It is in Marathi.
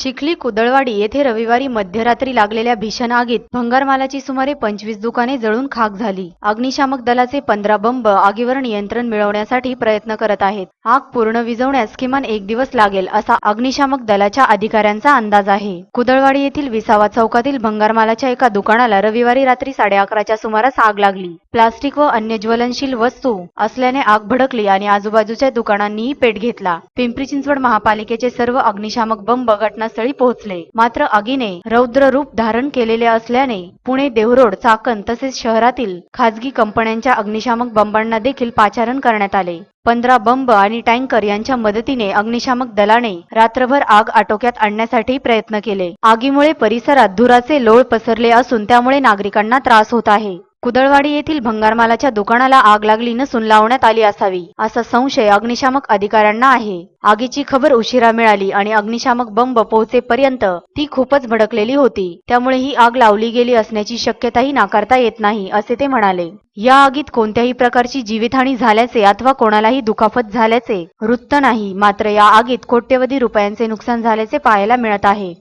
चिखली कुदळवाडी येथे रविवारी मध्यरात्री लागलेल्या भीषण आगीत भंगारमालाची सुमारे पंचवीस दुकाने जळून खाक झाली. अग्निशामक दलाचे पंधरा बंब आगीवर नियंत्रण मिळवण्यासाठी प्रयत्न करत आहेत. आग पूर्ण विझवण्यास किमान एक दिवस लागेल असा अग्निशामक दलाच्या अधिकाऱ्यांचा अंदाज आहे. कुदळवाडी येथील विसावा चौकातील भंगारमालाच्या एका दुकानाला रविवारी रात्री साडे अकराच्या सुमारास आग लागली. प्लास्टिक व अन्य ज्वलनशील वस्तू असल्याने आग भडकली आणि आजूबाजूच्या दुकानांनीही पेट घेतला. पिंपरी चिंचवड महापालिकेचे सर्व अग्निशामक बंब घटनास्थळी पोहोचले. मात्र आगीने रौद्र रूप धारण केलेले असल्याने पुणे देवरोड चाकण तसेच शहरातील खासगी कंपन्यांच्या अग्निशामक बंबांना देखील पाचारण करण्यात आले. पंधरा बंब आणि टँकर यांच्या मदतीने अग्निशामक दलाने रात्रभर आग आटोक्यात आणण्यासाठी प्रयत्न केले. आगीमुळे परिसरात धुराचे लोळ पसरले असून त्यामुळे नागरिकांना त्रास होत आहे. कुदळवाडी येथील भंगारमालाच्या दुकानाला आग लागली नसून लावण्यात आली असावी असा संशय अग्निशामक अधिकाऱ्यांना आहे. आगीची खबर उशिरा मिळाली आणि अग्निशामक बंब पोहोचेपर्यंत ती खूपच भडकलेली होती. त्यामुळे ही आग लावली गेली असण्याची शक्यताही नाकारता येत नाही असे ते म्हणाले. या आगीत कोणत्याही प्रकारची जीवितहानी झाल्याचे अथवा कोणालाही दुखापत झाल्याचे वृत्त नाही मात्र या आगीत कोट्यवधी रुपयांचे नुकसान झाल्याचे पाहायला मिळत आहे.